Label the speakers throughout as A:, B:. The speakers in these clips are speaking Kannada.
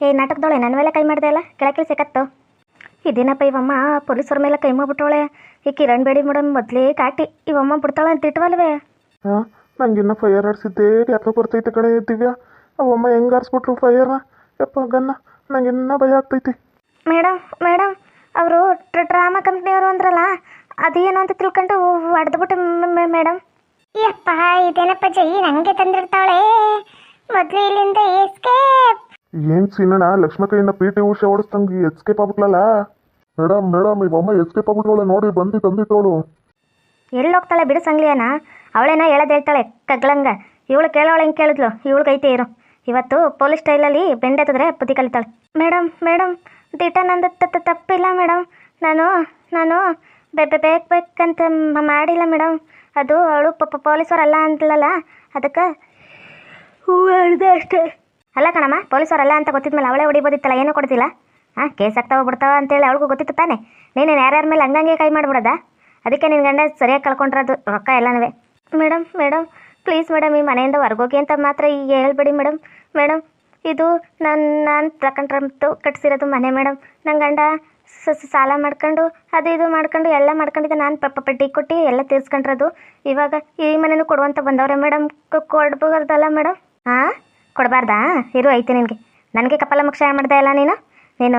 A: ಏ ನಾಟಕದೊಳೆ ನನ್ನ ಮೇಲೆ ಕೈ ಮಾಡಿದೆ ಅಲ್ಲ? ಕೆಳಕ್ಕೆ ಸಿಕ್ಕತ್ತು? ಇದೇನಪ್ಪ ಇವಮ್ಮ ಪೊಲೀಸರ ಮೇಲೆ ಕೈ ಮಾಡ್ಬಿಟ್ಟವಳೆ. ಈ ಕಿರಣ್ ಬೇಡಿ ಮೇಡಮ್ ಮೊದಲೇ ಕಾಟಿ. ಇವಮ್ಮ ಬಿಡ್ತಾಳೆ ಅಂತ ಇಟ್ವಲ್ವೇ?
B: ಹಾಂ ನಂಗಿನ್ನ ಫೈರ್ ಆಡ್ಸಿದ್ದೆ. ಯಾಕೆ ಬರ್ತೈತೆ ಕಡೆ ದಿವ್ಯಾ. ಅವಮ್ಮ ಹೆಂಗೆ ಆರಿಸ್ಬಿಟ್ರು ಫೈರ್ನ ಯಪ್ಪ ಗನ್ನ. ನಂಗಿನ್ನ ಭಯ ಆಗ್ತೈತಿ.
A: ಮೇಡಮ್ ಮೇಡಮ್ ಅವರು ಡ್ರಾಮಾ ಕಂಪ್ನಿಯವರು ಅಂದ್ರಲ್ಲ ಅದೇನು ಅಂತ ತಿಳ್ಕೊಂಡು ಹೊಡೆದ್ಬಿಟ್ಟು ಮೇಡಮ್
C: ಯಪ್ಪ ಇದೇನಪ್ಪ ಜೈ ನಂಗೆ ತಂದಿರ್ತಾಳೆ. ಮೊದಲು ಇಲ್ಲಿಂದ ಎಸ್ಕೇಪ್
B: ಏನು ಸೀನಣ್ಣ ಲಕ್ಷ್ಮ ಕೈಯಿಂದ ಪಿ ಟಿ ಉಷಾ ಓಡಿಸ್ದಂಗೆ ಎಸ್ಕೇಪ್ ಆಗ್ಬಿಟ್ಲಲ್ಲ? ಮೇಡಮ್ ಮೇಡಮ್ ಇವಮ್ಮ ಎಸ್ಕೇಪ್ ಆಗ್ಬಿಟ್ವಳೆ ನೋಡಿ, ಬಂದು ತಂದಿಟ್ಟವಳು
A: ಎಲ್ಲಿ ಹೋಗ್ತಾಳೆ ಬಿಡು ಸಂಗ್ಲಿಯನ ಅವಳೇನ ಹೇಳೋದು ಹೇಳ್ತಾಳೆ ಕಗ್ಲಂಗ ಇವಳು ಕೇಳೋಳು ಹೆಂಗೆ ಕೇಳಿದ್ಲು? ಇವಳು ಕೈತೆ ಇರು ಇವತ್ತು ಪೊಲೀಸ್ ಸ್ಟೈಲಲ್ಲಿ ಬೆಂಡೆತ್ತಿದ್ರೆ ಬುದ್ಧಿ ಕಲಿತಾಳೆ. ಮೇಡಮ್ ಮೇಡಮ್ ದಿಟ ನಂದು ತಪ್ಪಿಲ್ಲ ಮೇಡಮ್ ನಾನು ನಾನು ಬೇಕ್, ಬೇಕಂತ ಮಾಡಿಲ್ಲ ಮೇಡಮ್ ಅದು ಅವಳು ಪೊಲೀಸರಲ್ಲ ಅಂತಲಲ್ಲ ಅದಕ್ಕೆ ಹೂ ಹೇಳಿದೆ ಅಷ್ಟೇ. ಅಲ್ಲ ಕಣಮ್ಮ ಪೊಲೀಸರಲ್ಲ ಅಂತ ಗೊತ್ತಿದ್ಮೇಲೆ ಅವಳೇ ಹೊಡಿಬೋದಿತ್ತಲ್ಲ, ಏನೂ ಕೊಡ್ತಿಲ್ಲ. ಹಾಂ ಕೇಸ್ ಆಗ್ತಾವ ಬಿಡ್ತಾವ ಅಂತೇಳಿ ಅವಳಿಗೂ ಗೊತ್ತಿತ್ತು ತಾನೆ. ನೀನೇನು ಯಾರ್ಯಾರ ಮೇಲೆ ಹಂಗಂಗೆ ಕೈ ಮಾಡಿಬಿಡೋದಾ? ಅದಕ್ಕೆ ನಿನ್ನ ಗಂಡ ಸರಿಯಾಗಿ ಕಳ್ಕೊಂಡಿರೋದು ರೊಕ್ಕ ಎಲ್ಲನೂ. ಮೇಡಮ್ ಮೇಡಮ್ ಪ್ಲೀಸ್ ಮೇಡಮ್ ಈ ಮನೆಯಿಂದ ಹೊರಗೋಗಿ ಅಂತ ಮಾತ್ರ ಈಗ ಹೇಳ್ಬೇಡಿ ಮೇಡಮ್ ಮೇಡಮ್ ಇದು ನಾನು ನಾನು ತಗೊಂಡ್ರಂತು ಕಟ್ಸಿರೋದು ಮನೆ ಮೇಡಮ್ ನನ್ನ ಗಂಡ ಸಾಲ ಮಾಡ್ಕೊಂಡು, ಅದು ಇದು ಮಾಡ್ಕೊಂಡು, ಎಲ್ಲ ಮಾಡ್ಕೊಂಡಿದ್ದೆ ನಾನು ಪಪ್ಪ ಪಟ್ಟಿ ಕೊಟ್ಟು ಎಲ್ಲ ತೀರ್ಸ್ಕೊಂಡಿರೋದು. ಇವಾಗ ಈ ಮನೇನು ಕೊಡುವಂತ ಬಂದವ್ರೆ ಮೇಡಮ್ ಕೊಡ್ಬೋದಲ್ಲ ಮೇಡಮ್ ಹಾಂ ಕೊಡಬಾರ್ದಾ? ಇರು, ಐತೆ ನಿನಗೆ. ನನಗೆ ಕಪಾಲ ಮೋಕ್ಷ ಮಾಡ್ದೆ ಅಲ್ಲ ನೀನು? ನೀನು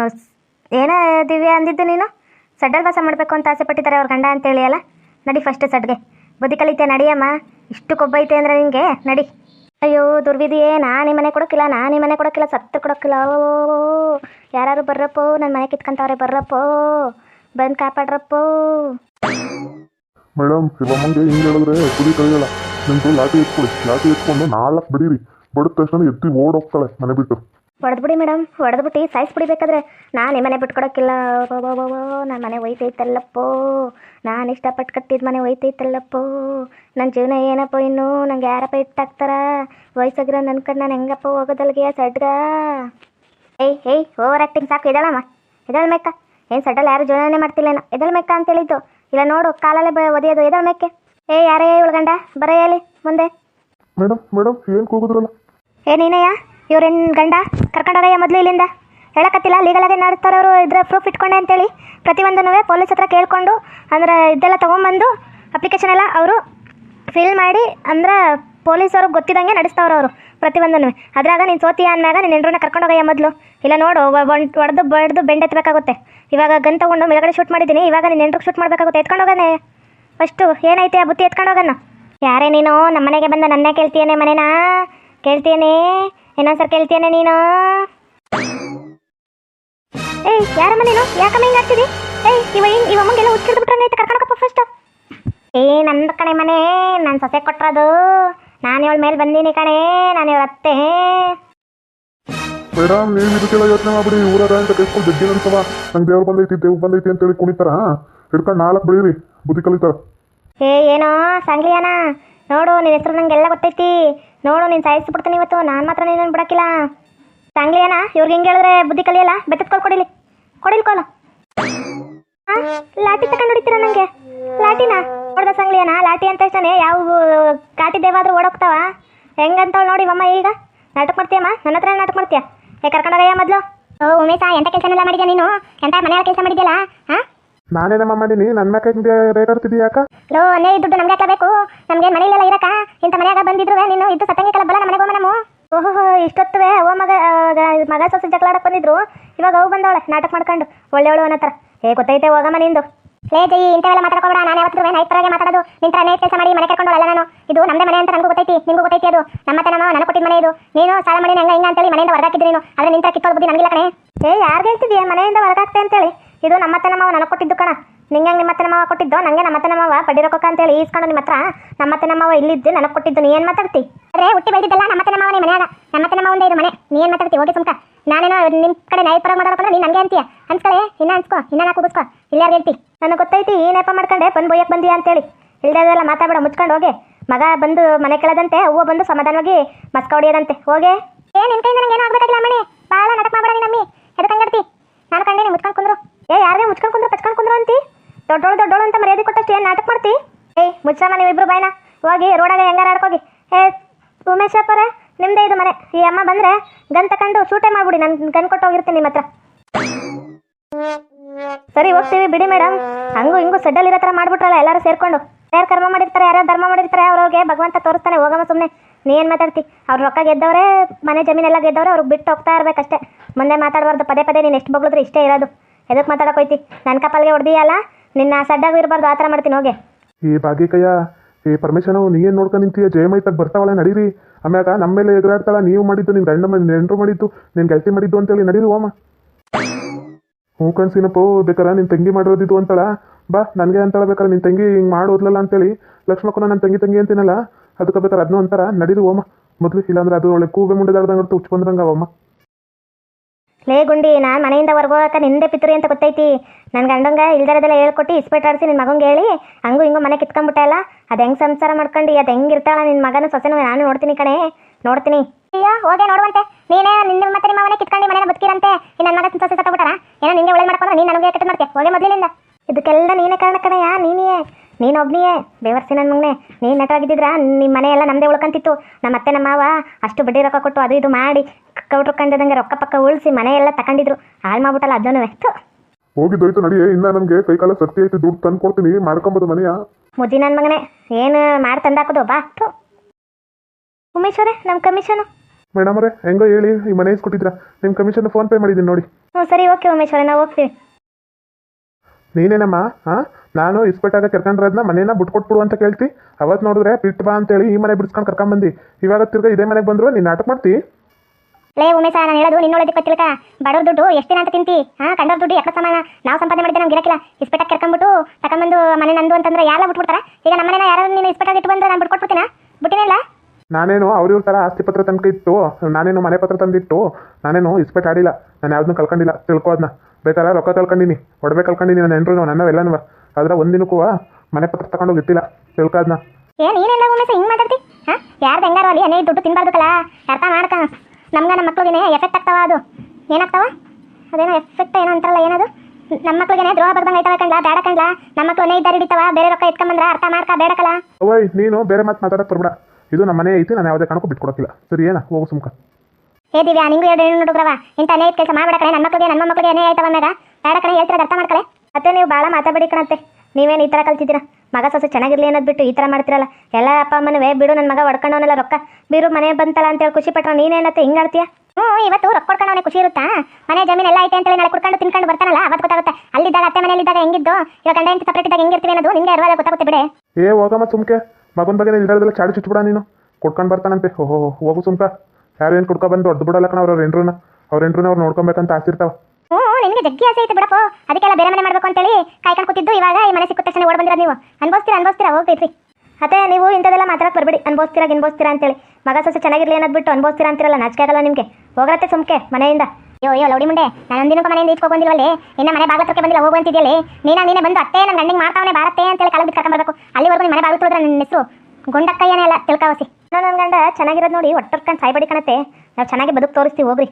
A: ಏನೇ ದಿವ್ಯ ಅಂದಿದ್ದು ನೀನು? ಸಡ್ಡಲ್ ವಾಸ ಮಾಡಬೇಕು ಅಂತ ಆಸೆ ಪಟ್ಟಿದ್ದಾರೆ ಅವ್ರ ಗಂಡ ಅಂತೇಳಿ ಅಲ್ಲ? ನಡಿ ಫಸ್ಟ್ ಸಡ್ಗೆ. ಬುದ್ಧಿ ಕಲಿತೆ, ನಡಿಯಮ್ಮ. ಇಷ್ಟು ಕೊಬ್ಬೈತೆ ಅಂದರೆ ನಿನಗೆ ನಡಿ. ಅಯ್ಯೋ ದುರ್ವಿದಿಯೇ ನಾನು ಮನೆ ಕೊಡೋಕ್ಕಿಲ್ಲ ನಾನು ಮನೆ ಕೊಡೋಕ್ಕಿಲ್ಲ ಸತ್ತು ಕೊಡೋಕ್ಕಿಲ್ಲ ಓ ಯಾರು ಬರ್ರಪ್ಪೋ ನನ್ನ ಮನೆ ಕಿತ್ಕೊಂತವ್ರೆ ಬರ್ರಪ್ಪೋ. ಬಂದು ಕಾಪಾಡ್ರಪ್ಪೋ.
B: ಮೇಡಮ್ ಶಿವಮಂಗೆ ಹಿಂಗೆ ಹೇಳಿದ್ರೆ ಕುಡಿ ಕಳಿಯಲ್ಲ ನಿಮ್ಮದು ಲಾಟಿ ಎತ್ಕೊಳ್ಳಿ. ಲಾಟಿ ಎತ್ಕೊಂಡು ನಾಲ್ಕು ಬಿಡಿರಿ. ಬಡಿದ ತಕ್ಷಣ ಎತ್ತಿ ಓಡೋಗ್ತಾಳೆ ಮನೆ ಬಿಟ್ಟು.
A: ಹೊಡೆದ್ಬಿಡಿ ಮೇಡಮ್ ಹೊಡೆದ್ಬಿಟ್ಟು ಸಾಯಿಸ್ಬಿಡಿ ಬೇಕಾದ್ರೆ ನಾನು ಈ ಮನೆ ಬಿಟ್ಕೊಡೋಕ್ಕಿಲ್ಲ ನನ್ನ ಮನೆ ಒಯ್ತೈತಲ್ಲಪ್ಪೋ ನಾನು ಇಷ್ಟಪಟ್ಟು ಕಟ್ಟಿದ ಮನೆ ಒಯ್ತೈತಲ್ಲಪ್ಪೋ ನನ್ನ ಜೀವನ ಏನಪ್ಪ ಇನ್ನು? ನಂಗೆ ಯಾರಪ್ಪ ಇಟ್ಟಾಕ್ತಾರ? ವಯಸ್ಸಾಗಿರೋ ನನ್ನ ಕಡೆ ನಾನು ಹೆಂಗಪ್ಪ ಹೋಗೋದಲ್ಗೆ ಸಡ್ಗ? ಏಯ್ ಏಯ್ ಓವರ್ ಆ್ಯಕ್ಟಿಂಗ್ ಸಾಕು. ಇದಳಮ್ಮ ಇದಳ ಮೆಕ್ಕ ಏನು ಸಡ್ಡಲ್ಲಿ ಯಾರು ಜೀವನನೇ ಮಾಡ್ತಿಲ್ಲೇನೋ? ಇದಳ ಮೆಕ್ಕ ಅಂತ ಹೇಳಿದ್ದು. ಇಲ್ಲ ನೋಡು ಕಾಲಲ್ಲೇ ಬ ಒದೆಯೋದು. ಇದಳ ಮೆಕ್ಕೆ ಏಯ್ ಯಾರೇ ಉಳ್ಗಂಡ. ಬರೆಯಲಿ ಮುಂದೆ.
B: ಮೇಡಮ್ ಮೇಡಮ್ ಏನು ಕೂಗಿದ್ರಲ್ಲ?
A: ಏ, ನೀನಯ್ಯ, ಇವ್ರೇನು ಗಂಡ? ಕರ್ಕೊಂಡೋಗಯ್ಯ ಮೊದಲು ಇಲ್ಲಿಂದ. ಹೇಳಕತ್ತಿಲ್ಲ, ಲೀಗಲಾಗೆ ನಡೆಸ್ತಾರವರು ಇದ್ರ ಪ್ರೂಫ್ ಇಟ್ಕೊಂಡೆ ಅಂತೇಳಿ. ಪ್ರತಿಯೊಂದನ್ನು ಪೊಲೀಸ್ ಹತ್ರ ಕೇಳಿಕೊಂಡು, ಅಂದ್ರೆ ಇದೆಲ್ಲ ತೊಗೊಂಬಂದು ಅಪ್ಲಿಕೇಶನ್ ಎಲ್ಲ ಅವರು ಫಿಲ್ ಮಾಡಿ, ಅಂದ್ರೆ ಪೊಲೀಸವ್ರಿಗೆ ಗೊತ್ತಿದ್ದಂಗೆ ನಡೆಸ್ತಾವ್ರು ಅವರು ಪ್ರತಿಯೊಂದನ್ನು ಅದ್ರಾಗ ನೀನು ಸೋತಿಯ ಅಂದಾಗ ನೀನು ಕರ್ಕೊಂಡು ಕರ್ಕೊಂಡೋಗಯ್ಯ ಮೊದಲು. ಇಲ್ಲ ನೋಡು ಒಡ್ದು ಬಡ್ದು ಬೆಂಡೆತ್ತಬೇಕಾಗುತ್ತೆ ಇವಾಗ ಗನ್ ತೊಗೊಂಡು ಮೇಲ್ಗಡೆ ಶೂಟ್ ಮಾಡಿದ್ದೀನಿ, ಇವಾಗ ನೀನು ಎಂಟ್ರಿಗೆ ಶೂಟ್ ಮಾಡಬೇಕಾಗುತ್ತೆ, ಎತ್ಕೊಂಡೋಗನೆ. ಫಸ್ಟು ಏನೈತೆ ಆ ಬುತ್ತಿ ಹೋಗೋಣ ಯಾರೇ ನೀನು ನಮ್ಮ ಮನೆಗೆ ಬಂದ ನನ್ನೇ ಕೇಳ್ತೀಯನೇ ಮನೆನಾ? ಕೇಳ್ತೀಯನೇ? ಇನ್ನೊಂದ್ಸರಿ ಕೇಳ್ತೇನೆ ನೀನು? ಏಯ್ ಯಾರಮ್ಮ ನೀನು? ಯಾಕಮ್ಮ ಹಿಂಗೆ ಆಡ್ತಿದಿ ಏಯ್ ಇವ ಏನು ಇವ ಮುಂಗೆಲ್ಲ ಹುಚ್ಚಿಡ್ದು ಬಿಟ್ರೆ ಐತೆ ಕರ್ಕೊಂಡೋಗಪ್ಪ ಫಸ್ಟ್ ಏ ನಂದು ಕಣೆ ಮನೆ ನನ್ನ ಸೊಸೆ ಕೊಟ್ರದು. ನಾನು ಇವಳ ಮೇಲೆ ಬಂದೀನಿ ಕಣೆ ನಾನು ಇವಳ ಅತ್ತೆ.
B: ಮೇಡಮ್ ನೀವು ಇದಕ್ಕೆಲ್ಲ ಯೋಚನೆ ಮಾಡ್ಬಿಡಿ. ಊರಾಗ ಅಂತ ಕೈಸ್ಕೊಂಡು ಜಗ್ಗಿ ಅನ್ಸವ ನಂಗೆ ದೇವ್ರು ಬಂದೈತಿ ದೇವ್ ಬಂದೈತಿ ಅಂತೇಳಿ ಕುಣಿತಾರ ಹಿಡ್ಕೊಂಡು ನಾಲ್ಕು ಬೆಳೀರಿ ಬುದ್ಧಿ ಕಲಿತಾರ.
A: ಏ ಏನೋ ಸಂಗ್ಲಿಯಾನ? ನೋಡು ನಿನ್ನ ಹೆಸರು ನಂಗೆಲ್ಲ ಗೊತ್ತೈತಿ. ನೋಡು, ನೀನು ಸಾಯಿಸ್ಬಿಡ್ತೀನಿ ಇವತ್ತು. ನಾನು ಮಾತ್ರ ನೀನು ಬಿಡಕ್ಕಿಲ್ಲ. ಅಣ್ಣ, ಇವ್ರಿಗೆ ಹಿಂಗೆ ಹೇಳಿದ್ರೆ ಬುದ್ಧಿ ಕಲಿಯಲ್ಲ? ಬೆಟ್ಟದ ಕೊಡಿಲಿ. ಕೊಡಿಲ್ ಕೋಲು. ಹಾಂ ಲಾಠಿ ತಗೊಂಡು ಹೊಡಿತೀರ ನಂಗೆ? ಲಾಟಿನ ನೋಡ್ದ ಸಂಗ್ಲಿಯಾನ ಲಾಟಿ ಅಂತ ತಕ್ಷಣ ಯಾವ ಕಾಟಿ ದೇವಾದ್ರೂ ಓಡೋಗ್ತಾವ. ಹೆಂಗಂತವ್ ನೋಡಿ ಅಮ್ಮ ಈಗ. ನಾಟಕ ಮಾಡ್ತೀಯಮ್ಮ? ನನ್ನ ಹತ್ರ ನಾಟಕ ಮಾಡ್ತೀಯ? ಏ ಕರ್ಕೊಂಡೋಗಯ್ಯ ಮೊದಲು.
C: ಓ, ಉಮೇಶ ಎಂಥ ಕೆಲಸನೆಲ್ಲ ಮಾಡಿದ್ಯಾ ನೀನು? ಎಂಥ ಮನೆಯ ಕೆಲಸ ಮಾಡಿದ್ಯಲ್ಲ? ಹಾ
B: ನಾನೇನಮ್ಮ ಮಾಡೀನಿ? ನನ್ನ ಮ್ಯಾಕೆ ರೇಗಾಡ್ತಿದ್ದಿ ಯಾಕ?
C: ಲೋ ಅಲ್ಲೇ ದುಡ್ಡು ನಮ್ಗೆ ಹಾಕಬೇಕು ನಮ್ಗೆ ಮನೆಯಲ್ಲೆಲ್ಲ ಇರಕ ಇಂಥ ಮನೆಯಾಗ ಬಂದಿದ್ರು ನೀನು ಇದ್ದು ಸತ್ತಂಗೆ ಕಲ ಬಲ ನಮ್ಮ ಮನೆಗೆ ಹೋಗೋಣ ನಾವು
A: ಓಹೋ ಇಷ್ಟೊತ್ತುವೆ ಓ ಮಗ ಮಗ ಸೊಸೆ ಜಗಳಾಡಕ್ಕೆ ಬಂದಿದ್ರು. ಇವಾಗ ಅವು ಬಂದವಳೆ ನಾಟಕ ಮಾಡ್ಕೊಂಡು ಒಳ್ಳೆ ಒಳ್ಳೆ ಹೇ ಗೊತ್ತೈತೆ ಹೋಗಮ್ಮ ನಿಂದು.
C: ಲೇ ಜೈ ಇಂಥವೆಲ್ಲ ಮಾತಾಡ್ಕೊಬೇಡ. ನಾನು ಯಾವತ್ತೂ ನೈಟ್ ಪರಗೆ ಮಾತಾಡೋದು. ನಿಂತ ನೇ ಕೆಲಸ ಮಾಡಿ ಮನೆ ಕರ್ಕೊಂಡೋಳಲ್ಲ ನಾನು. ಇದು ನಮ್ಮದೇ ಮನೆ ಅಂತ ನನಗೂ ಗೊತ್ತೈತಿ. ನಿಮಗೂ ಗೊತ್ತೈತಿ ಅದು. ನಮ್ಮ ಮತ್ತೆ ನಮ್ಮ ನನಗೆ ಕೊಟ್ಟಿದ್ದ ಮನೆ ಇದು. ನೀನು ಸಾಲ ಮಾಡಿ ಹೆಂಗ ಹಿಂಗ ಅಂತೇಳಿ ಮನೆಯಿಂದ ಹೊರಗಾಕಿದ್ರಿ ನೀನು. ಆದರೆ ನಿಂತ ಕಿತ್ತೋದ್ ಬುದ್ಧಿ ನನಗಿಲ್ಲ ಕಣೆ.
A: ಏ ಯಾರು ಹೇಳ್ತಿದ್ಯಾ? ಮನೆಯಿಂದ ಹೊರಗಾಗ್ತೆ ಅಂತೇಳಿ. ಇದು ನಮ್ಮತ್ತೆ ನಮ್ಮವ ನನಗೆ ಕೊಟ್ಟಿದ್ದು ಕಣ. ನಿಂಗೆ ನಿಮ್ಮತ್ತೆ ನಮ್ಮವ ಕೊಟ್ಟಿದ್ದು? ನಂಗೆ ನಮ್ಮತ್ತೆ ನಮ್ಮವ ಬಡ್ಡಿ ರೊಕ್ಕ ಅಂತೇಳಿ ಈಸ್ಕೊಂಡು ನಿಮ್ಮ ಹತ್ರ. ನಮ್ಮತ್ತೆ ನಮ್ಮವ ಇಲ್ಲಿದ್ದು ನನಗೆ ಕೊಟ್ಟಿದ್ದು. ನೀ ಏನು ಮಾತಾಡ್ತಿ?
C: ಅರೆ ಹುಟ್ಟಿ ಬೆಳೆದಿದ್ದಲ್ಲ ನಮ್ಮ ಅತ್ತೆ ನಮ್ಮವ ನಿಮ್ಮ ಮನೆಯಾಗ. ನಮ್ಮ ಅತ್ತೆ ನಮ್ಮ ಒಂದೇ ಇದು ಮನೆ. ನೀ ಏನು ಮಾತಾಡ್ತಿ? ಹೋಗಿ ಸುಮ್ಕ. ನಾನೇನೋ ನಿಮ್ಮ ಕಡೆ ನಾಯಿ ಪರ ಮಾತಾಡ್ಕೊಂಡ್ರೆ ನೀನು ನನಗೆ ಅಂತೀಯ? ಅನ್ಸ್ಕಳೆ? ಇನ್ನ ಅನ್ಸ್ಕೋ. ಇನ್ನ ನಾ ಕೂಗಿಸ್ಕೋ ಇಲ್ಲ ಹೇಳ್ತಿ?
A: ನನಗೆ ಗೊತ್ತೈತಿ, ಈ ನೆಪ ಮಾಡ್ಕೊಂಡೆ ಬಂದು ಬೋಯಕ್ಕೆ ಬಂದಿಯಾ ಅಂತೇಳಿ. ಇಲ್ಲದೆಲ್ಲ ಮಾತಾಡ ಮುಚ್ಕೊಂಡು ಹೋಗಿ. ಮಗ ಬಂದು ಮನೆ ಕೇಳದಂತೆ ಹೂವು ಬಂದು ಸಮಾಧಾನವಾಗಿ ಮಸ್ಕ ಹೊಡಿಯೋದಂತೆ. ಹೋಗೆ.
C: ಏ ನಿನ್ನ ಕೈಯಿಂದ ನಂಗೆ ಏನೂ ಆಗಬೇಕಾಗಿಲ್ಲ ಮಣಿ. ಭಾಳ ನಾಟಕ ಮಾಡಬೇಡ ನಮ್ಮಿ.
A: ಏ ಯಾರಿಗೆ ಮುಚ್ಕೊಂಡು ಕುಂದ್ರು ಪಚ್ಕೊಂಡು ಕುಂದ್ರು ಅಂತಿ? ದೊಡ್ಡೋಳು ದೊಡ್ಡೋಳು ಅಂತ ಮರ್ಯಾದೆ ಕೊಟ್ಟಷ್ಟು ಏನು ನಾಟಕ ಮಾಡ್ತಿ? ಏಯ್ ಮುಚ್ಚಮ್ಮ ನೀವಿಬ್ರು ಬಾಯ್ನ? ಹೋಗಿ ರೋಡಾಗ ಹೆಂಗಾರ ಆಡ್ಕೋಗಿ. ಏ ಉಮೇಶಪ್ಪರೇ ನಿಮ್ದೇ ಇದು ಮನೆ. ಈ ಅಮ್ಮ ಬಂದರೆ ಗನ್ ತಕೊಂಡು ಶೂಟೇ ಮಾಡ್ಬಿಡಿ ನನ್ನ ಗನ್ ಕೊಟ್ಟು ಹೋಗಿರ್ತೀನಿ ನಿಮ್ಮ ಹತ್ರ. ಸರಿ, ಹೋಗ್ತೀವಿ, ಬಿಡಿ ಮೇಡಮ್ ಹಂಗೂ ಹಿಂಗೂ ಸೆಡ್ಡಲ್ಲಿರೋ ಥರ ಮಾಡಿಬಿಟ್ರಲ್ಲ, ಎಲ್ಲರೂ ಸೇರ್ಕೊಂಡು. ಯಾರು ಕರ್ಮ ಮಾಡಿರ್ತಾರೆ, ಯಾರು ಧರ್ಮ ಮಾಡಿರ್ತಾರೆ ಅವ್ರಿಗೆ ಭಗವಂತ ತೋರಿಸ್ತಾನೆ, ಹೋಗಮ್ಮ ಸುಮ್ಮನೆ ನೀ ಏನು ಮಾತಾಡ್ತಿ? ಅವ್ರು ರೊಕ್ಕ ಗೆದ್ದವ್ರೆ, ಮನೆ ಜಮೀನೆಲ್ಲ ಗೆದ್ದವ್ರೆ, ಅವ್ರಿಗೆ ಬಿಟ್ಟು ಹೋಗ್ತಾ ಇರಬೇಕಷ್ಟೇ. ಮುಂದೆ ಮಾತಾಡಬಾರ್ದು, ಪದೇ ಪದೇ ನೀನು ಎಷ್ಟು ಬಗ್ಳಿದ್ರು ಇಷ್ಟೇ ಇರೋದು. ಎದಕ್ಕೆ ಮಾತಾಡಕ್ಕೆ ಹೋಯ್ತಿ? ನನ್ನ ಕಪ್ಪಲ್ಗೆ ಹೊಡೆದಿಯಲ್ಲ ನಿನ್ನ ಸಡ್ಡಾಗೂ ಇರಬಾರ್ದು, ಆ ಥರ ಮಾಡ್ತೀನಿ, ಹೋಗಿ.
B: ಈ ಭಾಗ್ಯಕಯ್ಯ ಈ ಪರಮೇಶ್ವರ ನೀ ಏನು ನೋಡ್ಕೊಂಡು ನಿಂತೀಯ? ಜಯಮೈತಾಗ ಬರ್ತಾವಳೆ, ನಡೀರಿ. ಆಮ್ಯಾಗ ನಮ್ಮ ಮೇಲೆ ಎದುರಾಡ್ತಾಳ, ನೀವು ಮಾಡಿದ್ದು ನಿನ್ನ ಗಂಡ ಮೇಲೆ ನೆಂಟರು ಮಾಡಿದ್ದು ನಿನ್ನ ಗೆಳತಿ ಮಾಡಿದ್ದು ಅಂತೇಳಿ ನಡೀರಿ, ಓಮ. ಹ್ಞೂ ಕಣ್ಸಿನಪ್ಪ, ಬೇಕಾರ ನಿನ್ನ ತಂಗಿ ಮಾಡಿರೋದಿದ್ದು ಅಂತಳ? ಬಾ, ನನಗೆ ಅಂತಾಳ ಬೇಕಾರೆ ನಿನ್ನ ತಂಗಿ ಹಿಂಗೆ ಮಾಡೋದ್ಲಲ್ಲ ಅಂತೇಳಿ. ಲಕ್ಷ್ಮಕ್ಕನ ನನ್ನ ತಂಗಿ ತಂಗಿ ಅಂತೀನಲ್ಲ? ಅದಕ್ಕೆ ಬೇಕಾರ ಅದನ್ನೂ ಅಂತಾರ? ನಡೀರಿ, ಓಮ. ಮೊದಲು ಇಲ್ಲಾಂದ್ರೆ ಅದು ಒಳ್ಳೆ ಕೂಬೆ ಮುಂಡೆದಾಡ್ದಂಗೆ ಬಂದ್ರಂಗ ಅವಮ್ಮ
A: ಲೇ ಗುಂಡಿ ನಾನು ಮನೆಯಿಂದ ಹೊರ್ಗೋಗಕ್ಕೆ ನಿಂದೆ ಪಿತ್ರಿ ಅಂತ ಗೊತ್ತೈತಿ. ನನ್ನ ಗಂಡಂಗೆ ಇಲ್ದರದೆಲ್ಲ ಹೇಳ್ಕೊಟ್ಟು ಇಸ್ಪೆಟ್ ಆಡಿಸಿ ನಿನ್ನ ಮಗಂಗೆ ಹೇಳಿ ಹಂಗೂ ಹಿಂಗೂ ಮನೆ ಕಿತ್ಕೊಂಡ್ಬಿಟ್ಟೆ ಅಲ್ಲ ಅದು ಹೆಂಗೆ ಸಂಸಾರ ಮಾಡ್ಕೊಂಡು ಅದು ಹೆಂಗೆ ಇರ್ತಾಳ ನಿನ್ನ ಮಗನ ಸೊಸೆನೂ ನಾನು ನೋಡ್ತೀನಿ ಕಣೆ ನೋಡ್ತೀನಿ.
C: ಅಯ್ಯೋ ಹೋಗೆ ನೋಡುವಂತೆ. ನೀನೇ ನಿನ್ನ ಮತ್ತೆ ನಿಮ್ಮ ಮನೆ ಕಿತ್ಕೊಂಡು ಮನೆ ಬದುಕಿರಂತೆ. ನನ್ನ ಮಗ ಸೊಸೆ ಸತ್ತಬಿಟ್ಟಾರ ಏನೋ ನಿಂಗೆ ಒಳ್ಳೆ ಮಾಡ್ಕೊಂಡ್ರೆ ನೀನು ನನಗೆ ಕೆಟ್ಟ ಮಾಡ್ತೀಯ? ಹೋಗೆ ಮೊದಲಿನಿಂದ.
A: ಇದಕ್ಕೆಲ್ಲ ನೀನೇ ಕಾರಣ ಕಣಯ್ಯ ನೀನೇ ನೀನು ಒಬ್ನಿಯೇ ಬೇವರ್ಸಿ ನನ್ನ ಮಗನೇ. ನೀನು ನಟವಾಗಿದ್ದಿದ್ರ ನಿಮ್ಮ ಮನೆ ಎಲ್ಲ ನಮ್ಮದೇ ಉಳ್ಕಂತಿತ್ತು. ನಮ್ಮ ಅತ್ತೆ ನಮ್ಮ ಮಾವ ಅಷ್ಟು ಬಡ್ಡಿ ರೊಕ್ಕ ಕೊಟ್ಟು ಅದು ಇದು ಮಾಡಿ ಕೌಟ್ರು ಕಂಡದಂಗೆ ರೊಕ್ಕ ಪಕ್ಕ ಉಳಿಸಿ ಮನೆ ಎಲ್ಲ ತಗೊಂಡಿದ್ರು ಹಾಳು ಮಾಡ್ಬಿಟ್ಟಲ್ಲ ಅದನ್ನು
B: ಹೋಗಿದ್ದೋಯ್ತು ನಡಿ ಇನ್ನ ನನಗೆ ಕೈಕಾಲ ಶಕ್ತಿ ಐತಿ ದುಡ್ಡು ತಂದು ಕೊಡ್ತೀನಿ ಮಾಡ್ಕೊಂಬೋದು ಮನೆಯ.
A: ಮುದ್ದಿ ನನ್ನ ಮಗನೇ ಏನು ಮಾಡಿ ತಂದಾಕೋದು ಬಾ ಉಮೇಶ್ ಉಮೇಶ್ವರೇ ನಮ್ಮ ಕಮಿಷನು.
B: ಮೇಡಮ್ ಅವರೇ ಹೆಂಗೋ ಹೇಳಿ ಈ ಮನೆ ಇಸ್ಕೊಟ್ಟಿದ್ರ ನಿಮ್ಮ ಕಮಿಷನ್ ಫೋನ್ ಪೇ ಮಾಡಿದ್ದೀನಿ ನೋಡಿ.
A: ಹ್ಞೂ ಸರಿ ಓಕೆ ಉಮೇಶ್ವರೇ ನಾವು ಹೋಗ್ತೀವಿ.
B: ನೀನೇನಮ್ಮ ಹಾಂ ನಾನು ಇಸ್ಪೆಟ್ಟಾಗ ಕರ್ಕೊಂಡ್ರದ್ನ ಮನೇನ ಬಿಟ್ಕೊಟ್ಬಿಡು ಅಂತ ಕೇಳ್ತಿ. ಅವತ್ತು ನೋಡಿದ್ರೆ ಬಿಟ್ಟು ಬಾ ಅಂತೇಳಿ ಈ ಮನೆ ಬಿಡಿಸ್ಕೊಂಡು ಕರ್ಕೊಂಬಂದು. ಇವಾಗ ತಿರ್ಗಾ ಇದೇ ಮನೆಗೆ ಬಂದ್ರು ನೀನು ನಾಟಕ ಮಾಡ್ತಿ?
C: ಲೇ ಉಮೇಶ ನಾನು ಹೇಳೋದು ನಿನ್ನೊಳಗೆ ಗೊತ್ತಿಲ್ಕ ಬಡವ್ರ ದುಡ್ಡು ಎಷ್ಟು ದಿನ ಅಂತ ತಿಂತಿ? ಹಾಂ ಕಂಡವ್ರ ದುಡ್ಡು ಎಕ್ಕ ಸಮಾನ? ನಾವು ಸಂಪಾದನೆ ಮಾಡಿದ್ರೆ ನಮ್ಗೆ ಗಿರಕಿಲ್ಲ. ಇಸ್ಪೆಟ್ಟಾಗ ಕರ್ಕೊಂಡ್ಬಿಟ್ಟು ತಗೊಂಬಂದು ಮನೆ ನಂದು ಅಂತಂದ್ರೆ ಯಾರೆಲ್ಲ ಬಿಟ್ಬಿಡ್ತಾರೆ? ಈಗ ನಮ್ಮ ಮನೆನ ಯಾರು ನೀನು ಇಸ್ಪೆಟ್ಟಾಗ ಇಟ್ಟು ಬಂದ್ರೆ ನಾನು ಬಿಟ್ಕೊಟ್ಬಿಡ್ತೀನ? ಬಿಟ್ಟಿನಿಲ್ಲ
B: ನಾನೇನು ಅವ್ರಿವ್ರ ಥರ ಆಸ್ತಿ ಪತ್ರ ತನಕ ಇತ್ತು ನಾನೇನು ಮನೆ ಪತ್ರ ತಂದಿಟ್ಟು ನಾನೇನು ಇಸ್ಪೆಟ್ ಆಡಿಲ್ಲ. ನಾನು ಯಾವ್ದನ್ನೂ ಕಲ್ಕೊಂಡಿಲ್ಲ ತಿಳ್ಕೊ ಅದನ್ನ ಬೇಕಾದ್ರೆ ರೊಕ್ಕ ಕಳ್ಕೊಂಡಿನಿ ಒಡವೆ ಕಳ್ಕೊಂಡಿನಿ ನನ್ನ ಹೆಂಡ್ರು ನನ್ನವೆಲ್ಲನೂ ಆದ್ರೆ ಒಂದಿನಕ್ಕೂ ಮನೆ ಪತ್ರ ತಗೊಂಡೋಗಿ ಇಟ್ಟಿಲ್ಲ ತಿಳ್ಕಾದ್ನ. ಏನು
C: ಏನ್ ನೀನೆಲ್ಲ ಉಮೇಶ ಹಿಂಗ್ ಮಾತಾಡ್ತಿ? ಹಾ? ಯಾರ್ದು ಹೆಂಗಾರು ಅಲ್ಲಿ ಏನೇ ದುಡ್ಡು ತಿನ್ಬಾರ್ದಲ್ಲ ಅರ್ಥ ಮಾಡ್ಕ. ನಮ್ಗ ನಮ್ಮ ಮಕ್ಳಿಗೆ ಎಫೆಕ್ಟ್ ಆಗ್ತಾವ ಅದು? ಏನಾಗ್ತಾವ? ಅದೇನೋ ಎಫೆಕ್ಟ್ ಏನೋ ಅಂತಾರಲ್ಲ ಏನದು? ನಮ್ಮ ಮಕ್ಳಿಗೆ ದ್ರೋಹ ಬರ್ದಂಗೆ ಐತವ ಕಂಡ್ಲ? ಬೇಡ ಕಂಡ್ಲ? ನಮ್ಮ ಮಕ್ಳು ಒನ್ನೇ ಇದ್ದಾರೆ ಹಿಡಿತಾವ? ಬೇರೆ ರೊಕ್ಕ ಎತ್ಕೊಂಬಂದ್ರ ಅರ್ಥ ಮಾಡ್ಕ ಬೇಡಕಲ್ಲ?
B: ಓಯ್ ನೀನು ಬೇರೆ ಮಾತು ಮಾತಾಡಕ್ಕೆ ಬರ್ಬೇಡ. ಇದು ನಮ್ಮ ಮನೆ ಐತಿ ನಾನು ಯಾವುದೇ ಕಾರಣಕ್ಕೂ ಬಿಟ್ಕೊಡಕ್ಕಿಲ್ಲ. ಸರಿ ಏನ? ಹೋಗು ಸುಮ್ಕ.
C: ಏ ದಿವ್ಯಾ ನಿಂಗೂ ಎರಡು ಹೆಣ್ಣು ಹುಡುಗ್ರವ ಇಂಥ ಅನೇ ಕೆಲಸ ಮಾಡ್ಬೇಡ ಕಣೆ. ನನ್ನ ಮಕ್ಳಿಗೆ ನನ್ನ ಮಕ್ಳಿಗೆ ಏನೇ ಆಯ್ತವ ಮ್ಯಾಗ? ಬೇಡ ಕಡೆ ಹೇಳ್ತಿರೋದು ಅರ್ಥ ಮಾಡ್ಕಳೆ
A: ಮತ್ತೆ ನೀವು ಭಾಳ ಮಾತಾಡಬೇಡಿ ಕಣತ್ತೆ ನೀವೇನು ಈ ಥರ ಕಲ್ತಿದ್ದೀರಾ? ಮಗ ಸೊಸೆ ಚೆನ್ನಾಗಿರಲಿ ಅನ್ನೋದು ಬಿಟ್ಟು ಈ ಥರ ಮಾಡ್ತಿರಲ್ಲ. ಎಲ್ಲ ಅಪ್ಪ ಅಮ್ಮನವೇ, ಬಿಡು ನನ್ನ ಮಗ ಹೊಡ್ಕೊಂಡವನೆಲ್ಲ ರೊಕ್ಕ. ಬೀರು, ಮನೆ ಬಂತಲ್ಲ ಅಂತೇಳಿ ಖುಷಿ ಪಟ್ರ ನೀನೇನತ್ತೆ ಹಿಂಗೆ ಆಡ್ತೀಯ?
C: ಹ್ಞೂ, ಇವತ್ತು ರೊಕ್ಕ ಕೊಡ್ಕೊಂಡವನೇ ಖುಷಿ ಇರುತ್ತಾ? ಮನೆ ಜಮೀನು ಎಲ್ಲ ಐತೆ ಅಂತೇಳಿ ನಾಳೆ ಕುಡ್ಕೊಂಡು ತಿನ್ಕೊಂಡು ಬರ್ತಾನಲ್ಲ, ಅವತ್ತು ಗೊತ್ತಾಗುತ್ತೆ. ಅಲ್ಲಿದ್ದಾಗ ಅತ್ತೆ ಮನೆಯಲ್ಲಿದ್ದಾಗ ಹೆಂಗಿದ್ದು? ಇವಾಗ ಗಂಡ ಹೆಂಡತಿ ಸಪ್ರೇಟ್ ಇದ್ದಾಗ ಹೆಂಗಿರ್ತೀವಿ ಅನ್ನೋದು ನಿಮಗೆ ಇರುವಾಗ ಗೊತ್ತಾಗುತ್ತೆ ಬಿಡೆ.
B: ಏ, ಹೋಗಮ್ಮ ಸುಮ್ಕೆ. ಮಗನ ಬಗ್ಗೆ ಇಲ್ಲದೆಲ್ಲ ಚಾಡಿ ಚುಚ್ಬಿಡ ನೀನು. ಕೊಡ್ಕೊಂಡು ಬರ್ತಾನಂತೆ. ಓಹೋ, ಹೋಗು ಸುಮ್ಕ. ಯಾರು ಏನು ಕೊಡ್ಕೊ ಬಂದು ಹೊಡೆದು ಬಿಡಲ್ಲ ಕಣ ಅವ್ರ ಎಂಟ್ರನ್ನ ಅವ್ರ ಎಂಟ್ರನ್ನ ಅವ್ರು ನೋಡ್ಕೊಬೇಕಂತ ಆಸಿರ್ತಾವ
C: ನಿನಗೆ ಜಗ್ಗಿ ಆಸೆ ಐತೆ ಬಿಡಪ್ಪ. ಅದಕ್ಕೆಲ್ಲ ಬೇರೆ ಮನೆ ಮಾಡಬೇಕು ಅಂತೇಳಿ ಕಾಯ್ಕೊಂಡು ಕೂತಿದ್ದು. ಇವಾಗ ಈ ಮನೆ ಸಿಕ್ಕ ತಕ್ಷಣ ಓಡ್ ಬಂದಿರೋದು ನೀವು. ಅನ್ಭವಿಸ್ತೀರಾ ಅನ್ಭವಿಸ್ತೀರಾ? ಹೋಗ್ತೈತ್ರಿ
A: ಅದೇ ನೀವು ಇಂಥದೆಲ್ಲ ಮಾತಾಡಕ್ಕೆ ಬರಬೇಡಿ. ಅನ್ಭವಿಸ್ತೀರಾ, ಗಿನ್ಭವಿಸ್ತೀರಾ ಅಂತೇಳಿ. ಮಗ, ಸೊಸೆ ಚೆನ್ನಾಗಿರ್ಲಿ ಅನ್ನೋದು ಬಿಟ್ಟು ಅನ್ಭವಿಸ್ತೀರಾ ಅಂತಿರಲ್ಲ, ನಾಚಿಕೆ ಆಗಲ್ಲ ನಿಮಗೆ. ಹೋಗತ್ತೆ ಸುಮ್ಕೆ ಮನೆಯಿಂದ.
C: ಅಯ್ಯೋ ಅಯ್ಯೋ, ಲೌಡಿ ಮುಂಡೆ. ನಾನು ಒಂದಿನಕ್ಕೆ ಮನೆಯಿಂದ ಬಂದಿಲ್ವಲ್ಲೇ ಇನ್ನ ಮನೆ ಬಾಗಲಕ್ಕೆ ಬಂದಿಲ್ಲ ಹೋಗುವಂತಿದ್ಯಲ್ಲೇ ನೀನ, ನೀನೇ ಬಂದು ಅತ್ತೆ ನನ್ನ ಗಂಡಿಗೆ ಮಾಡ್ತಾವನೆ, ಬಾರತ್ತೆ ಅಂತೇಳಿ ಕಾಲ ಬಿಟ್ಟು ಕರ್ಕೊಂಡ್ಬರ್ಬೇಕು ಅಲ್ಲಿವರೆಗೂ ಮನೆ ಬಾಗಿಲು ತುಳಿದ್ರೆ ನನ್ನ ಹೆಸರು ಗುಂಡಕ್ಕಯ್ಯನೇ ಅಲ್ಲ ತಿಳ್ಕಾವಸಿ
A: ನಾನು ನನ್ನ ಗಂಡ ಚೆನ್ನಾಗಿರೋದು ನೋಡಿ ಒಟ್ಟರ್ಕೊಂಡು ಸಾಯ್ಬಡಿ ಕಣತ್ತೆ. ನಾವು ಚೆನ್ನಾಗಿ ಬದುಕು ತೋರಿಸ್ತೀವಿ, ಹೋಗ್ರಿ.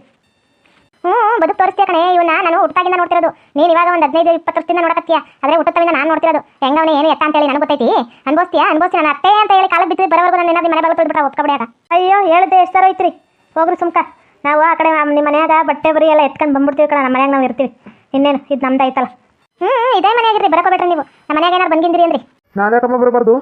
C: ಹ್ಞೂ ಬದುಕು ತೋರಿಸ್ತೀಯ ಕಣೆ ಇವನ್ನ ನಾನು ಹುಟ್ಟಾಗಿಂದ ನೋಡ್ತಿರೋದು. ನೀನು ಇವಾಗ ಒಂದು ಹದಿನೈದು ಇಪ್ಪತ್ತು ವರ್ಷದಿಂದ ನೋಡಕತ್ತೀಯ. ಆದರೆ ಹುಟ್ಟತ್ತವಿಂದ ನಾನು ನೋಡ್ತಿರೋದು. ಹೆಂಗವನೇ ಏನು ಎತ್ತ ಅಂತೇಳಿ ನನಗೆ ಗೊತ್ತೈತಿ? ಅನ್ಬೋಸ್ತೀಯ ಅನ್ಬೋಸ್ತೀಯ ನಾನು ಅತ್ತೆ ಅಂತ ಹೇಳಿ ಕಾಲ ಬಿದ್ದು ಬರೋವರೆಗೂ ನಾನು ಏನಾದ್ರು ಮನೆ ಬಾಗಿಲು ಬಿಟ್ಟ ಒಪ್ಕೊಬಿಡ್ಯಾಗ
A: ಅಯ್ಯೋ ಹೇಳ್ದೆ ಎಷ್ಟು ಸಾವಿರ ಐತ್ರಿ ಹೋಗ್ರಿ ಸುಮ್ಕ. ನಾವು ಆ ಕಡೆ ನಿಮ್ಮ ಮನ್ಯಾಗ ಬಟ್ಟೆ ಬರಿ ಎಲ್ಲ ಎತ್ಕೊಂಡು ಬಂದ್ಬಿಡ್ತೀವಿ ಕಣ ನಮ್ಮ ಮನ್ಯಾಗ ನಾವು ಇರ್ತೀವಿ. ಇನ್ನೇನು ಇದು ನಮ್ದು ಐತಲ್ಲ
C: ಹ್ಞೂ ಇದೇ ಮನೆಯಾಗಿರ್ರಿ ಬರಕೋಬೇಡ್ರಿ ನೀವು. ನಮ್ಮ ಮನ್ಯಾಗ ಏನಾರು ಬಂದಿದ್ರಿ ಅಂದ್ರಿ.
B: ನಾನು ಯಾಕಮ್ಮ ಬರಬಾರ್ದು?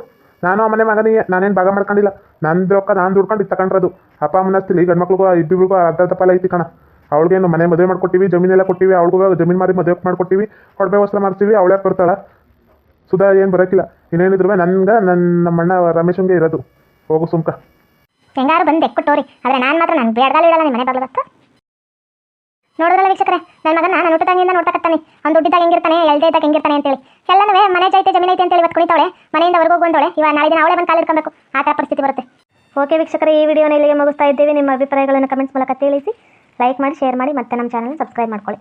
B: ನಾನು ಆ ಮನೆ ಮಗನಿಗೆ ನಾನೇನು ಭಾಗ ಮಾಡ್ಕೊಂಡಿಲ್ಲ. ನಂದು ರೊಕ್ಕ ನಾನು ದುಡ್ಕೊಂಡು ಇದು ತಗೊಂಡ್ರದು. ಅಪ್ಪ ಅಮ್ಮನ ಅಸ್ತಿಲಿ ಗಂಡು ಮಕ್ಳಿಗೂ ಇಬ್ಬಿಬ್ರಿಗೂ ಅರ್ಧ ತಪ್ಪಲ್ಲ ಐತಿ ಕಣ. ಅವಳಿಗೇನು ಮನೆ ಮದುವೆ ಮಾಡ್ಕೊಟ್ಟಿವಿ ಜಮೀನೆಲ್ಲ ಕೊಟ್ಟಿವಿ ಅವಳಿಗೂ ಜಮೀನು ಮಾರಿ ಮದುವೆ ಮಾಡ್ಕೊಟ್ಟಿವಿ ಕೊಡಬೆ ವಸ್ತ್ರ ಮಾಡ್ತೀವಿ ಅವಳೇ ಬರ್ತಾಳ? ಸುಧಾ ಏನು ಬರೋಕ್ಕಿಲ್ಲ ಇನ್ನೇನಿದ್ರು ನನ್ಗೆ ನನ್ನ ನಮ್ಮ ಅಣ್ಣ ರಮೇಶಂಗೆ ಇರೋದು. ಹೋಗು ಸುಮ್ಕ.
C: ಹೆಂಗಾರು ಬಂದು ಎಕ್ಕುಟ್ಟೋರಿ ಆದರೆ ನಾನು ಮಾತ್ರ ನಾನು ಬೇಡದಲ್ಲಿ ಇಡಲ್ಲ ನಿಮ್ಮ ಮನೆ ಬಾಗ್ಲದತ್ತ ನೋಡಿದ್ರಲ್ಲ ವೀಕ್ಷಕರೇ ನನ್ನ ಮಗನ ನಾನು ಊಟದಾಗಿಂದ ನೋಡ್ತಕ್ಕತ್ತಾನೆ ಅವ್ನು ದುಡ್ಡಿದ್ದಾಗ ಹೆಂಗಿರ್ತಾನೆ ಎಲ್ದೇ ಇದ್ದಾಗ ಹೆಂಗಿರ್ತಾನೆ ಅಂತೇಳಿ. ಎಲ್ಲನೂ ಮನೆ ಜೈತೆ ಜಮೀನು ಐತೆ ಅಂತೇಳಿ ಇವತ್ತು ಕುಣಿತಾಳೆ ಮನೆಯಿಂದ ಹೊರಗೋಗಿ ಬಂದೋಳೆ ಇವಾಗ ನಾಳೆ ದಿನ ಅವಳೇ ಬಂದು ಕಾಲು ಇಟ್ಕೊಬೇಕು ಆ ಥರ ಪರಿಸ್ಥಿತಿ ಬರುತ್ತೆ.
A: ಓಕೆ ವೀಕ್ಷಕರೇ ಈ ವಿಡಿಯೋನ ಇಲ್ಲಿಗೆ ಮುಗಿಸ್ತಾ ಇದ್ದೀವಿ. ನಿಮ್ಮ ಅಭಿಪ್ರಾಯಗಳನ್ನು ಕಮೆಂಟ್ಸ್ ಮೂಲಕ ತಿಳಿಸಿ. ಲೈಕ್ ಮಾಡಿ ಶೇರ್ ಮಾಡಿ ಮತ್ತೆ ನಮ್ಮ ಚಾನಲ್ ಸಬ್ಸ್ಕ್ರೈಬ್ ಮಾಡ್ಕೊಳ್ಳಿ.